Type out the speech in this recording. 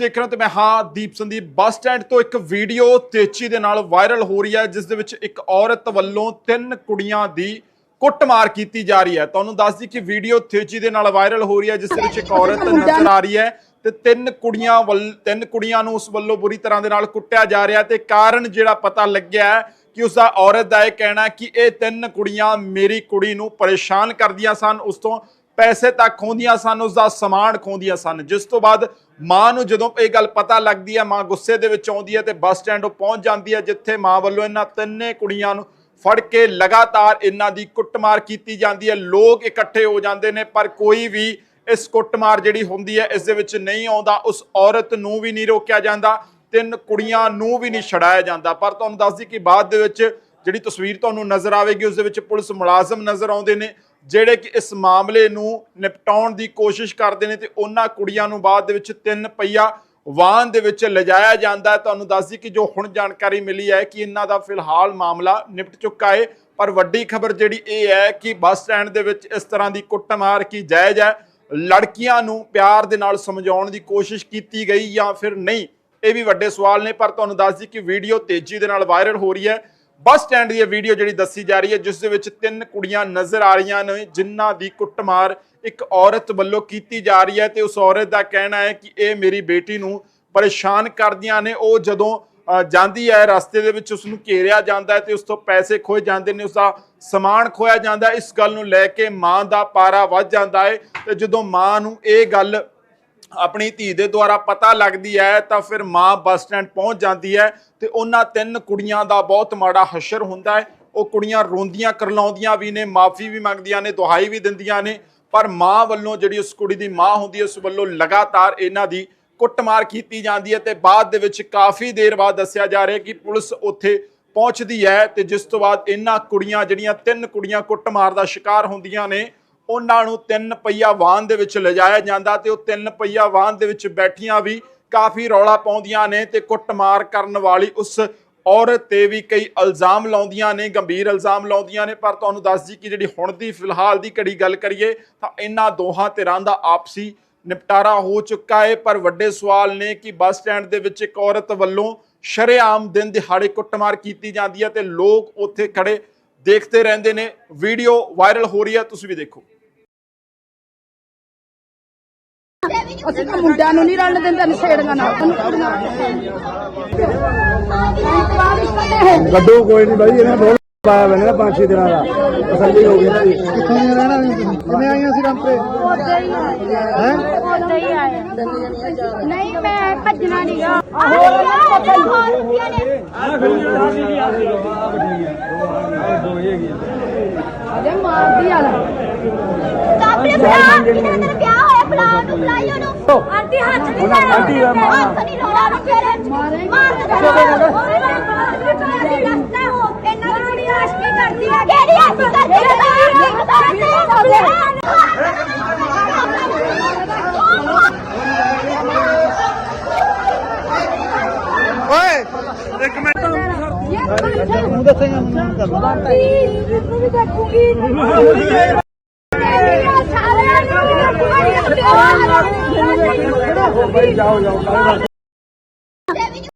ਦੇਖ ਰਹੇ ਹੋ ਤੇ ਮੈਂ ਹਾਂ ਦੀਪ ਸੰਦੀਪ ਬੱਸ ਸਟੈਂਡ ਤੋਂ ਇੱਕ ਵੀਡੀਓ ਤੇਜ਼ੀ ਦੇ ਨਾਲ ਵਾਇਰਲ ਹੋ ਰਹੀ ਹੈ ਜਿਸ ਦੇ ਵਿੱਚ ਇੱਕ ਔਰਤ ਵੱਲੋਂ ਤਿੰਨ ਕੁੜੀਆਂ ਦੀ ਕੁੱਟਮਾਰ ਕੀਤੀ ਜਾ ਰਹੀ ਹੈ। ਤੁਹਾਨੂੰ ਦੱਸ ਦਈ ਕਿ ਵੀਡੀਓ ਤੇਜ਼ੀ ਦੇ ਨਾਲ ਵਾਇਰਲ ਹੋ ਰਹੀ ਹੈ ਜਿਸ ਦੇ ਵਿੱਚ ਇੱਕ ਔਰਤ ਨਜ਼ਰ ਆ ਰਹੀ ਹੈ ਤੇ ਤਿੰਨ ਕੁੜੀਆਂ ਵੱਲ ਤਿੰਨ ਕੁੜੀਆਂ ਨੂੰ ਉਸ ਵੱਲੋਂ ਬੁਰੀ ਤਰ੍ਹਾਂ ਦੇ ਨਾਲ ਕੁੱਟਿਆ ਜਾ ਰਿਹਾ ਤੇ ਕਾਰਨ ਜਿਹੜਾ ਪਤਾ ਲੱਗਿਆ ਕਿ ਉਸ ਦਾ ਔਰਤ ਦਾ ਇਹ ਕਹਿਣਾ ਕਿ ਇਹ ਤਿੰਨ ਕੁੜੀਆਂ ਮੇਰੀ ਕੁੜੀ ਨੂੰ ਪਰੇਸ਼ਾਨ ਕਰਦੀਆਂ ਸਨ। ਉਸ ਤੋਂ ਪੈਸੇ ਤੱਕ ਖੋਂਦੀਆਂ ਸਨ, ਉਸ ਦਾ ਸਮਾਨ ਖੋਂਦੀਆਂ ਸਨ। ਜਿਸ ਤੋਂ ਬਾਅਦ ਮਾਂ ਨੂੰ ਜਦੋਂ ਇਹ ਗੱਲ ਪਤਾ ਲੱਗਦੀ ਹੈ, ਮਾਂ ਗੁੱਸੇ ਦੇ ਵਿੱਚ ਆਉਂਦੀ ਹੈ ਤੇ ਬੱਸ ਸਟੈਂਡ ਉਹ ਪਹੁੰਚ ਜਾਂਦੀ ਹੈ, ਜਿੱਥੇ ਮਾਂ ਵੱਲੋਂ ਇਹਨਾਂ ਤਿੰਨੇ ਕੁੜੀਆਂ ਨੂੰ ਫੜ ਕੇ ਲਗਾਤਾਰ ਇਹਨਾਂ ਦੀ ਕੁੱਟਮਾਰ ਕੀਤੀ ਜਾਂਦੀ ਹੈ। ਲੋਕ ਇਕੱਠੇ ਹੋ ਜਾਂਦੇ ਨੇ, ਪਰ ਕੋਈ ਵੀ ਇਸ ਕੁੱਟਮਾਰ ਜਿਹੜੀ ਹੁੰਦੀ ਹੈ, ਇਸ ਦੇ ਵਿੱਚ ਨਹੀਂ ਆਉਂਦਾ। ਉਸ ਔਰਤ ਨੂੰ ਵੀ ਨਹੀਂ ਰੋਕਿਆ ਜਾਂਦਾ, ਤਿੰਨ ਕੁੜੀਆਂ ਨੂੰ ਵੀ ਨਹੀਂ ਛੜਾਇਆ ਜਾਂਦਾ। ਪਰ ਤੁਹਾਨੂੰ ਦੱਸਦੀ ਕਿ ਬਾਅਦ ਦੇ ਵਿੱਚ ਜਿਹੜੀ ਤਸਵੀਰ ਤੁਹਾਨੂੰ ਨਜ਼ਰ ਆਵੇਗੀ, ਉਸ ਦੇ ਵਿੱਚ ਪੁਲਿਸ ਮੁਲਾਜ਼ਮ ਨਜ਼ਰ ਆਉਂਦੇ ਨੇ। ਜਿਹੜੇ ਕਿ ਇਸ ਮਾਮਲੇ ਨੂੰ ਨਿਪਟਾਉਣ ਦੀ ਕੋਸ਼ਿਸ਼ ਕਰਦੇ ਨੇ ਤੇ ਉਹਨਾਂ ਕੁੜੀਆਂ ਨੂੰ ਬਾਅਦ ਦੇ ਵਿੱਚ ਤਿੰਨ ਪਈਆ ਵਾਹਨ ਦੇ ਵਿੱਚ ਲਿਜਾਇਆ ਜਾਂਦਾ ਹੈ। ਤੁਹਾਨੂੰ ਦੱਸਦੀ ਕਿ ਜੋ ਹੁਣ ਜਾਣਕਾਰੀ ਮਿਲੀ ਹੈ ਕਿ ਇਹਨਾਂ ਦਾ ਫਿਲਹਾਲ ਮਾਮਲਾ ਨਿਪਟ ਚੁੱਕਾ ਹੈ। ਪਰ ਵੱਡੀ ਖਬਰ ਜਿਹੜੀ ਇਹ ਹੈ ਕਿ ਬੱਸ ਸਟੈਂਡ ਦੇ ਵਿੱਚ ਇਸ ਤਰ੍ਹਾਂ ਦੀ ਕੁੱਟਮਾਰ ਕੀ ਜਾਇਜ਼ ਹੈ, ਲੜਕੀਆਂ ਨੂੰ ਪਿਆਰ ਦੇ ਨਾਲ ਸਮਝਾਉਣ ਦੀ ਕੋਸ਼ਿਸ਼ ਕੀਤੀ ਗਈ ਜਾਂ ਫਿਰ ਨਹੀਂ, ਇਹ ਵੀ ਵੱਡੇ ਸਵਾਲ ਨੇ। ਪਰ ਤੁਹਾਨੂੰ ਦੱਸ ਦਈ ਕਿ ਵੀਡੀਓ ਤੇਜ਼ੀ ਦੇ ਨਾਲ ਵਾਇਰਲ ਹੋ ਰਹੀ ਹੈ। ਬੱਸ ਸਟੈਂਡ ਦੀ ਇਹ ਵੀਡੀਓ ਜਿਹੜੀ ਦੱਸੀ ਜਾ ਰਹੀ ਹੈ, ਜਿਸ ਦੇ ਵਿੱਚ ਤਿੰਨ ਕੁੜੀਆਂ ਨਜ਼ਰ ਆ ਰਹੀਆਂ ਨੇ, ਜਿਨ੍ਹਾਂ ਦੀ ਕੁੱਟਮਾਰ ਇੱਕ ਔਰਤ ਵੱਲੋਂ ਕੀਤੀ ਜਾ ਰਹੀ ਹੈ ਤੇ ਉਸ ਔਰਤ ਦਾ ਕਹਿਣਾ ਹੈ ਕਿ ਇਹ ਮੇਰੀ ਬੇਟੀ ਨੂੰ ਪਰੇਸ਼ਾਨ ਕਰਦੀਆਂ ਨੇ। ਉਹ ਜਦੋਂ ਜਾਂਦੀ ਹੈ ਰਸਤੇ ਦੇ ਵਿੱਚ ਉਸ ਨੂੰ ਘੇਰਿਆ ਜਾਂਦਾ ਹੈ ਤੇ ਉਸ ਤੋਂ ਪੈਸੇ ਖੋਏ ਜਾਂਦੇ ਨੇ ਉਸ ਦਾ ਸਮਾਨ ਖੋਇਆ ਜਾਂਦਾ ਇਸ ਗੱਲ ਨੂੰ ਲੈ ਕੇ ਮਾਂ ਦਾ ਪਾਰਾ ਵੱਧ ਜਾਂਦਾ ਹੈ ਤੇ ਜਦੋਂ ਮਾਂ ਨੂੰ ਇਹ ਗੱਲ ਆਪਣੀ ਧੀ ਦੇ ਦੁਆਰਾ ਪਤਾ ਲੱਗਦੀ ਹੈ, ਤਾਂ ਫਿਰ ਮਾਂ ਬੱਸ ਸਟੈਂਡ ਪਹੁੰਚ ਜਾਂਦੀ ਹੈ ਤੇ ਉਹਨਾਂ ਤਿੰਨ ਕੁੜੀਆਂ ਦਾ ਬਹੁਤ ਮਾੜਾ ਹਸ਼ਰ ਹੁੰਦਾ ਹੈ। ਉਹ ਕੁੜੀਆਂ ਰੋਂਦੀਆਂ, ਕਰਲਾਉਂਦੀਆਂ ਵੀ ਨੇ, ਮਾਫੀ ਵੀ ਮੰਗਦੀਆਂ ਨੇ, ਦੁਹਾਈ ਵੀ ਦਿੰਦੀਆਂ ਨੇ, ਪਰ ਮਾਂ ਵੱਲੋਂ ਜਿਹੜੀ ਉਸ ਕੁੜੀ ਦੀ ਮਾਂ ਹੁੰਦੀ ਹੈ, ਉਸ ਵੱਲੋਂ ਲਗਾਤਾਰ ਇਹਨਾਂ ਦੀ ਕੁੱਟਮਾਰ ਕੀਤੀ ਜਾਂਦੀ ਹੈ ਤੇ ਬਾਅਦ ਦੇ ਵਿੱਚ ਕਾਫੀ ਦੇਰ ਬਾਅਦ ਦੱਸਿਆ ਜਾ ਰਿਹਾ ਕਿ ਪੁਲਿਸ ਉੱਥੇ ਪਹੁੰਚਦੀ ਹੈ ਤੇ ਜਿਸ ਤੋਂ ਬਾਅਦ ਇਹਨਾਂ ਕੁੜੀਆਂ ਜਿਹੜੀਆਂ ਤਿੰਨ ਕੁੜੀਆਂ ਕੁੱਟਮਾਰ ਦਾ ਸ਼ਿਕਾਰ ਹੁੰਦੀਆਂ ਨੇ ਉਹਨਾਂ ਨੂੰ ਤਿੰਨ ਪਹੀਆ ਵਾਹਨ ਦੇ ਵਿੱਚ ਲਿਜਾਇਆ ਜਾਂਦਾ ਤੇ ਉਹ ਤਿੰਨ ਪਹੀਆ ਵਾਹਨ ਦੇ ਵਿੱਚ ਬੈਠੀਆਂ ਵੀ ਕਾਫੀ ਰੌਲਾ ਪਾਉਂਦੀਆਂ ਨੇ ਤੇ ਕੁੱਟਮਾਰ ਕਰਨ ਵਾਲੀ ਉਸ ਔਰਤ ਤੇ ਵੀ ਕਈ ਇਲਜ਼ਾਮ ਲਾਉਂਦੀਆਂ ਨੇ, ਗੰਭੀਰ ਇਲਜ਼ਾਮ ਲਾਉਂਦੀਆਂ ਨੇ। ਪਰ ਤੁਹਾਨੂੰ ਦੱਸ ਜੀ ਕਿ ਜਿਹੜੀ ਹੁਣ ਦੀ ਫਿਲਹਾਲ ਦੀ ਘੜੀ ਗੱਲ ਕਰੀਏ ਤਾਂ ਇਹਨਾਂ ਦੋਹਾਂ ਧਿਰਾਂ ਦਾ ਆਪਸੀ ਨਿਪਟਾਰਾ ਹੋ ਚੁੱਕਾ ਹੈ। ਪਰ ਵੱਡੇ ਸਵਾਲ ਨੇ ਕਿ ਬੱਸ ਸਟੈਂਡ ਦੇ ਵਿੱਚ ਇੱਕ ਔਰਤ ਵੱਲੋਂ ਸ਼ਰੇਆਮ ਦਿਨ ਦਿਹਾੜੇ ਕੁੱਟਮਾਰ ਕੀਤੀ ਜਾਂਦੀ ਹੈ ਤੇ ਲੋਕ ਉੱਥੇ ਖੜੇ ਦੇਖਦੇ ਰਹਿੰਦੇ ਨੇ। ਵੀਡੀਓ ਵਾਇਰਲ ਹੋ ਰਹੀ ਹੈ, ਤੁਸੀਂ ਵੀ ਦੇਖੋ। ਅਸੀਂ ਤਾਂ ਮੁੰਡਿਆਂ ਨੂੰ ਨਹੀਂ ਰਲਣ ਦਿੰਦੇ ਨਸ਼ੇੜੀਆਂ ਨਾਲ। ਕੁੜੀਆਂ ਗੱਡੂ ਕੋਈ ਨਹੀਂ ਬਾਈ ਇਹਨਾਂ ਦੋਨ ਪਾਇਆ ਹੋਇਆ ਨਾ ਪੰਜ ਛੇ ਦਿਨਾਂ ਦਾ। ਤਸੱਲੀ ਹੋ ਗਈ ਨਾ ਜੀ ਕਿੱਥੋਂ ਦੀਆਂ ਰਹਿਣਾ ਵੀ ਤੁਸੀਂ? ਕਿਵੇਂ ਆਈਆਂ ਸੀ ਰਾਮਪੁਰੇ ਹੈ ਉਦਾਂ ਹੀ? ਆਇਆ ਨਹੀਂ ਮੈਂ ਭੱਜਣਾ ਨਹੀਂ ਗਾ। ਹੋਰ ਹੋਰ ਨੇ। ਅਜੇ ਮਾਰਦੀ ਆ ਲੈ। ਆਪਣੇ ਭਰਾ ਕਿਹਨਾਂ ਭਰਾ ਨੂੰ ਬੁਲਾਈ ਉਹਨੂੰ ਆਂਟੀ ਹੱਥ ਨਹੀਂ ਲਾਇਆ ਆਂਟੀ ਹੱਥ ਨਹੀਂ ਲਾਉਣਾ ਨੂੰ ਫੇਰੇ ਮਾਰ ਦੇ ਹੋ ਇਹਨਾਂ ਦੀ ਕੁੜੀ ਆਸ਼ਕੀ ਕਰਦੀ ਹੈ ਕਿਹੜੀ ਆਸ਼ਕੀ ਕਰਦੀ ਤੂੰ ਦੱਸੇਗਾ ਮੈਨੂੰ ਕਰ ਲਾ ਵੀ ਦੇਖੂਗੀ। 我们要有能力。